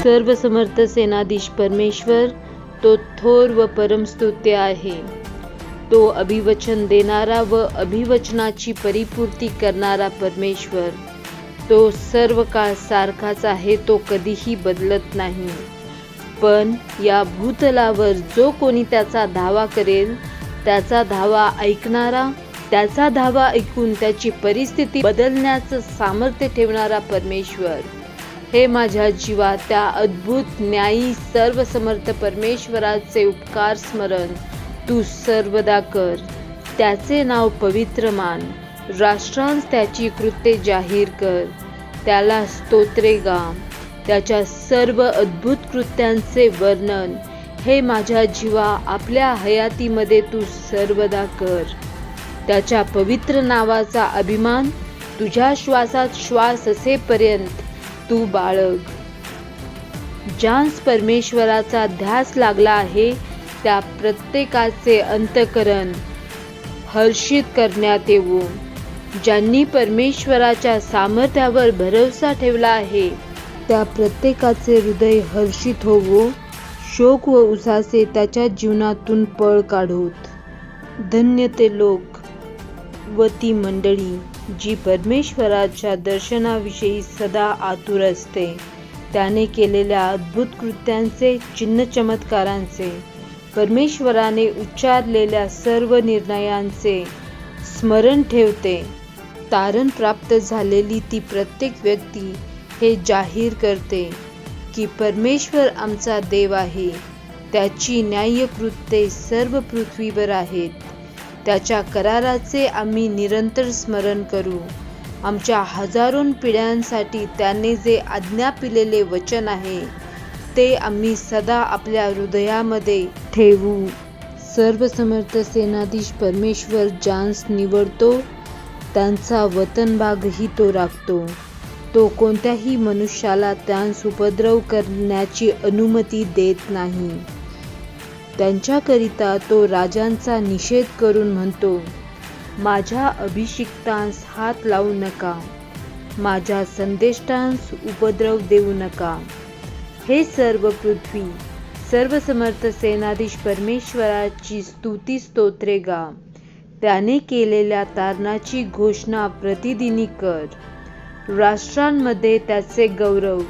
सर्व समर्थ सेनाधीश परमेश्वर तो थोर व परमस्तुत्य आहे. तो अभिवचन देणारा व अभिवचनाची परिपूर्ती करणारा परमेश्वर. तो सर्व काळ सारखाच आहे तो कधीही बदलत नाही. पण या भूतलावर जो कोणी त्याचा धावा करेल त्याचा धावा ऐकणारा त्याचा धावा ऐकून त्याची परिस्थिती बदलण्याचं सामर्थ्य ठेवणारा परमेश्वर. हे माझ्या जीवा त्या अद्भुत न्यायी सर्वसमर्थ परमेश्वराचे उपकार स्मरण. तू सर्वदा कर. त्याचे नाव पवित्र मान. राष्ट्रांस त्याची कृत्ये जाहीर कर. त्याला स्तोत्रे गा त्याच्या सर्व अद्भुत कृत्यांचे वर्णन. हे माझ्या जीवा आपल्या हयातीमध्ये तू सर्वदा कर. त्याच्या पवित्र नावाचा अभिमान. तुझ्या श्वासात श्वास असेपर्यंत तू बाळग. ज्यास परमेश्वराचा ध्यास लागला आहे त्या प्रत्येकाचे अंतकरण हर्षित करण्यात येऊ ज्यांनी परमेश्वराच्या सामर्थ्यावर भरोसा ठेवला आहे त्या प्रत्येकाचे हृदय हर्षित होवो. शोक व उसासे त्याच्या जीवनातून पळ काढोत. धन्य ते लोक व ती मंडळी. जी परमेश्वराच्या दर्शनाविषयी सदा आतुर असते. त्याने केलेल्या अद्भुत कृत्यांचे चिन्ह चमत्कारांचे परमेश्वराने उच्चारलेल्या सर्व निर्णयांचे स्मरण ठेवते. तारण प्राप्त झालेली ती प्रत्येक व्यक्ती हे जाहीर करते की परमेश्वर आमचा देव आहे. त्याची न्याय्यकृत्ये सर्व पृथ्वीवर आहेत. त्याच्या कराराचे आम्ही निरंतर स्मरण करू. आमच्या हजारो पिढ्यांसाठी त्याने जे आज्ञा पिलेले वचन आहे ते आम्ही सदा आपल्या हृदयामध्ये ठेवू. सर्व समर्थ सेनाधीश परमेश्वर जान्स निवडतो त्यांचा वतन भागही तो राखतो. तो कोणत्याही मनुष्याला त्यांस उपद्रव करण्याची अनुमती देत नाही. त्यांच्याकरिता तो राजांचा निषेध करून म्हणतो माझ्या अभिषिक्तांस हात लावू नका. माझ्या संदेष्टांस उपद्रव देऊ नका. हे सर्व पृथ्वी सर्व समर्थ सेनाधीश परमेश्वराची स्तुती स्तोत्रे गा. त्याने केलेल्या तारणाची घोषणा प्रतिदिनी कर. राष्ट्रांमध्ये त्याचे गौरव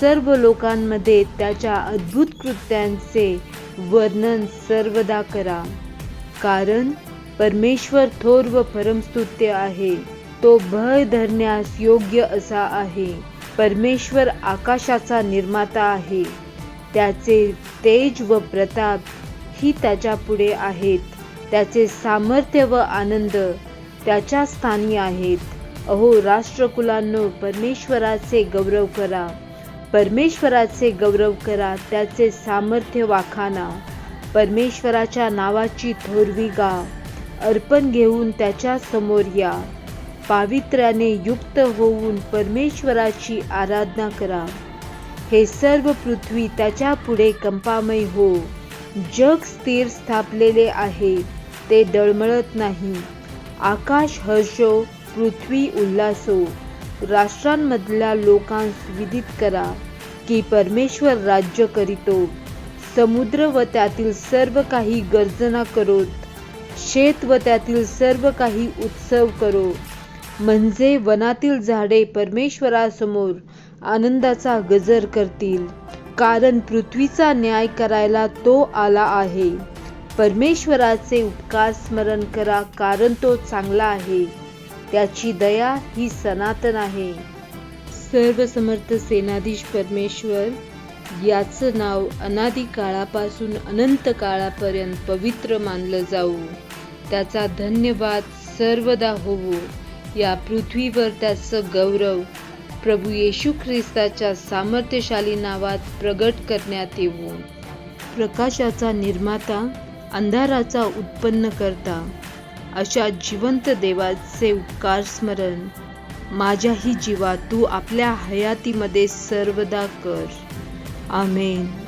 सर्व लोकांमध्ये त्याच्या अद्भुत कृत्यांचे वर्णन सर्वदा करा. कारण परमेश्वर थोर व परमस्तुत्य आहे. तो भय धरण्यास योग्य असा आहे. परमेश्वर आकाशाचा निर्माता आहे. त्याचे तेज व प्रताप ही त्याच्या पुढे आहेत. त्याचे सामर्थ्य व आनंद त्याच्या स्थानी आहेत. अहो राष्ट्रकुलांनो परमेश्वराचे गौरव करा. परमेश्वराचे गौरव करा त्याचे सामर्थ्य वाखाना. परमेश्वराच्या नावाची थोरवी गा अर्पण घेऊन त्याच्यासमोर या. पावित्र्याने युक्त होऊन परमेश्वराची आराधना करा. हे सर्व पृथ्वी त्याच्या पुढे कंपामय हो. जग स्थिर स्थापलेले आहे ते डळमळत नाही. आकाश हर्षो पृथ्वी उल्हासो राष्ट्रांमधल्या लोकांस विदित करा की परमेश्वर राज्य करीतो. समुद्र व त्यातील सर्व काही गर्जना करोत शेत व त्यातील सर्व काही उत्सव करो. म्हणजे वनातील झाडे परमेश्वरासमोर आनंदाचा गजर करतील. कारण पृथ्वीचा न्याय करायला तो आला आहे. परमेश्वराचे उपकार स्मरण करा कारण तो चांगला आहे. त्याची दया ही सनातन आहे. सर्व समर्थ सेनाधीश परमेश्वर याचं नाव अनादी काळापासून अनंत काळापर्यंत पवित्र मानलं जाऊ. त्याचा धन्यवाद सर्वदा होवो. या पृथ्वीवर त्याचं गौरव प्रभू येशू ख्रिस्ताच्या सामर्थ्यशाली नावात प्रगट करण्यात येऊ प्रकाशाचा निर्माता अंधाराचा उत्पन्न करता. अशा जिवंत देवाचे उपकार स्मरण. माझ्याही जीवा तू आपल्या हयातीमध्ये सर्वदा कर. आमेन.